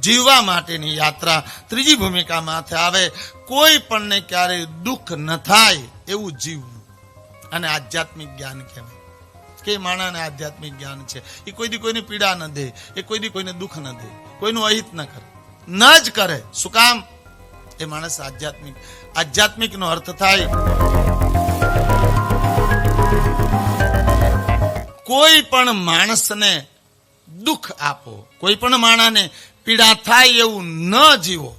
જીવવા માટેની યાત્રા ત્રીજી ભૂમિકા માથે આવે. કોઈ પણને ક્યારેય દુઃખ ન થાય એવું જીવવું. અને આધ્યાત્મિક જ્ઞાન કહેવાય. કે માણાને આધ્યાત્મિક જ્ઞાન છે. એ કોઈ દી કોઈને પીડા ન દે, એ કોઈ દી કોઈને દુઃખ ન દે, કોઈનું અહિત ન કરે. ન જ કરે. શું કામ? એ માણસ આધ્યાત્મિક આધ્યાત્મિક નો અર્થ થાય. કોઈ પણ માણસને દુઃખ આપો, કોઈ પણ માણસને પીડા થાય એવું ન જીવો.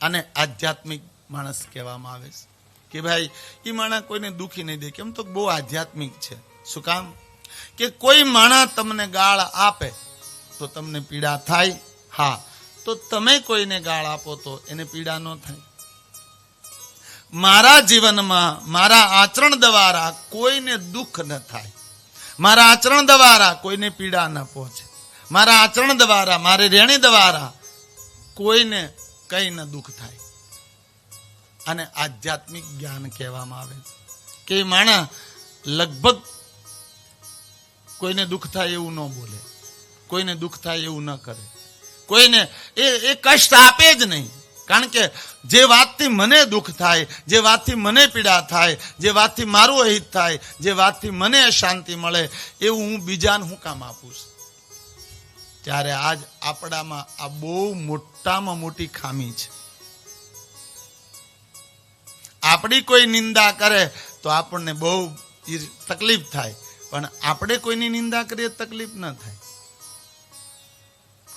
અને આધ્યાત્મિક માણસ કહેવામાં આવે છે. કે ભાઈ એ માણસ કોઈને દુઃખી નહીં દે કેમ તો બહુ આધ્યાત્મિક છે. શું કામ? કે કોઈ માણસ તમને ગાળ આપે, તો તમને પીડા થાય. હા, તો તમે કોઈને ગાળ આપો તો એને પીડા ન થાય. મારા જીવનમાં, મારા આચરણ દ્વારા કોઈને દુઃખ ન થાય. મારા આચરણ દ્વારા કોઈને પીડા ન પહોંચે. મારા આચરણ દ્વારા, મારે રેણી દ્વારા કોઈને કઈ ન દુઃખ થાય. અને આધ્યાત્મિક જ્ઞાન કહેવામાં આવે કે માણસ લગભગ કોઈને દુઃખ થાય એવું ન બોલે, કોઈને દુઃખ થાય એવું ન કરે. કોઈને એ એ કષ્ટ આપે જ નહીં. કારણ કે જે વાતથી મને દુઃખ થાય, જે વાતથી મને પીડા થાય, જે વાતથી મારું અહિત થાય, જે વાતથી મને શાંતિ મળે, એવું હું બીજાને હું કામ આપું છું? ત્યારે આજ આપણામાં આ બહુ મોટામાં મોટી ખામી છે. આપણી કોઈ નિંદા કરે તો આપણને બહુ તકલીફ થાય. પણ આપણે કોઈની નિંદા કરીએ તકલીફ ન થાય.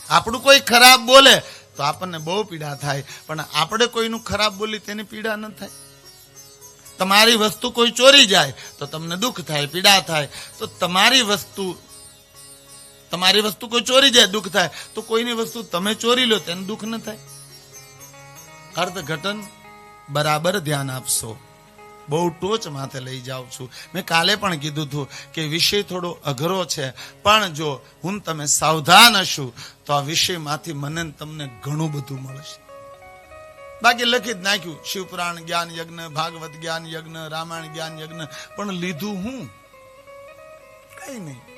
આપણું કોઈ ખરાબ બોલે તો આપણને બહુ પીડા થાય. પણ આપણે કોઈનું ખરાબ બોલી તેની પીડા ન થાય. તમારી વસ્તુ કોઈ ચોરી જાય તો તમને દુઃખ થાય, પીડા થાય. તો તમારી વસ્તુ તમારી વસ્તુ કોઈ ચોરી જાય, દુઃખ થાય. તો કોઈની વસ્તુ તમે ચોરી લો, તેને દુઃખ ન થાય. અર્થઘટન બરાબર ધ્યાન આપશો. બહુ ટોચ માથે લઈ જાઉં છું. મેં કાલે પણ કીધું હતું કે વિષય થોડો અઘરો છે, પણ જો હું તમે સાવધાન હશું, તો આ વિષયમાંથી મને તમને ઘણું બધું મળશે. બાકી લખી જ નાખ્યું, શિવપુરાણ જ્ઞાન યજ્ઞ, ભાગવત જ્ઞાન યજ્ઞ, રામાયણ જ્ઞાન યજ્ઞ, પણ લીધું હું? કઈ નહીં.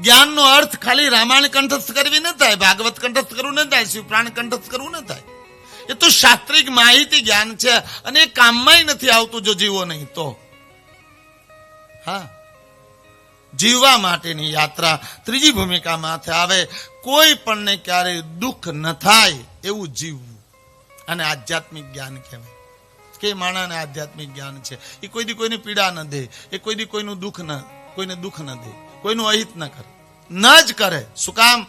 જ્ઞાનનો અર્થ ખાલી રામાયણ કંઠસ્થ કરવી ન થાય, ભાગવત કંઠસ્થ કરવું ન થાય, શિવપ્રાણ કંઠસ્થ કરવું ન થાય. એ તો શાસ્ત્રિક માહિતી જ્ઞાન છે અને એ કામમાં નથી આવતું જો જીવો નહીં તો. હા. જીવવા માટેની યાત્રા ત્રીજી ભૂમિકા માથે આવે, કોઈ પણને ક્યારેય દુઃખ ન થાય એવું જીવવું. અને આધ્યાત્મિક જ્ઞાન કહેવાય. કે માણાને આધ્યાત્મિક જ્ઞાન છે? એ કોઈ દી કોઈને પીડા ન દે, એ કોઈ દી કોઈનું દુઃખ ન, કોઈને દુઃખ ન દે. કોઈનું અહિત ન કરે, ન જ કરે. શું કામ?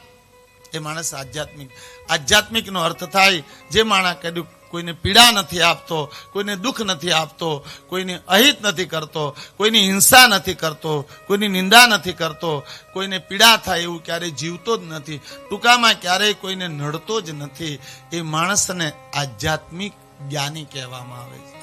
એ માણસ આધ્યાત્મિક, આધ્યાત્મિકનો અર્થ થાય, જે માણસ કદી કોઈને પીડા નથી આપતો, કોઈને દુઃખ નથી આપતો, કોઈને અહિત નથી કરતો, કોઈની હિંસા નથી કરતો, કોઈની નિંદા નથી કરતો, કોઈને પીડા થાય એવું ક્યારેય જીવતો જ નથી, ટૂંકામાં ક્યારેય કોઈને નડતો જ નથી. એ માણસને આધ્યાત્મિક જ્ઞાની કહેવામાં આવે છે.